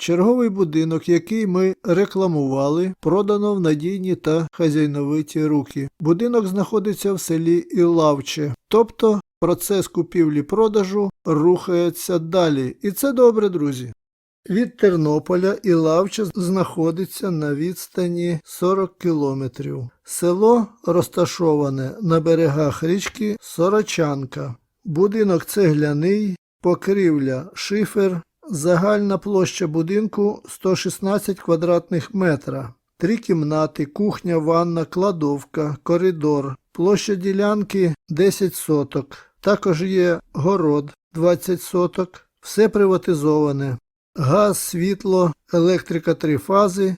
Черговий будинок, який ми рекламували, продано в надійні та хазяйновиті руки. Будинок знаходиться в селі Ілавче, тобто процес купівлі-продажу рухається далі. І це добре, друзі. Від Тернополя Ілавче знаходиться на відстані 40 кілометрів. Село розташоване на берегах річки Сорочанка. Будинок цегляний, покрівля шифер, загальна площа будинку 116 квадратних метра. Три кімнати, кухня, ванна, кладовка, коридор. Площа ділянки 10 соток. Також є город 20 соток. Все приватизоване. Газ, світло, електрика три фази,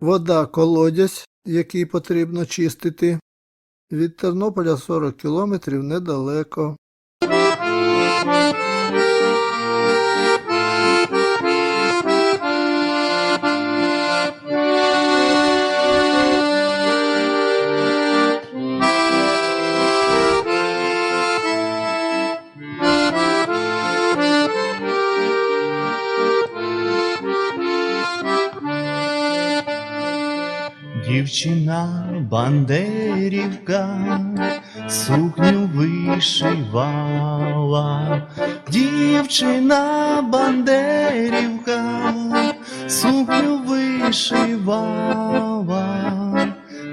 вода колодязь, який потрібно чистити. Від Тернополя 40 кілометрів недалеко. Дівчина бандерівка сукню вишивала, дівчина бандерівка сукню вишивала,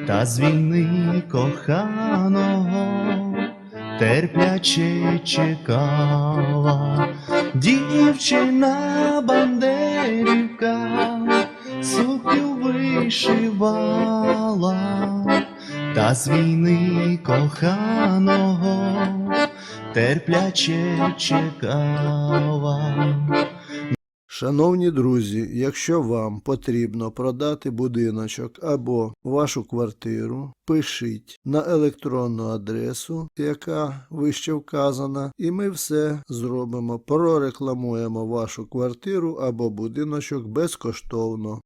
та з війни коханого терпляче чекала, дівчина бандерівка сукню вишивала, та з війни коханого терпляче чекала. Шановні друзі, якщо вам потрібно продати будиночок або вашу квартиру, пишіть на електронну адресу, яка вище вказана, і ми все зробимо. Прорекламуємо вашу квартиру або будиночок безкоштовно.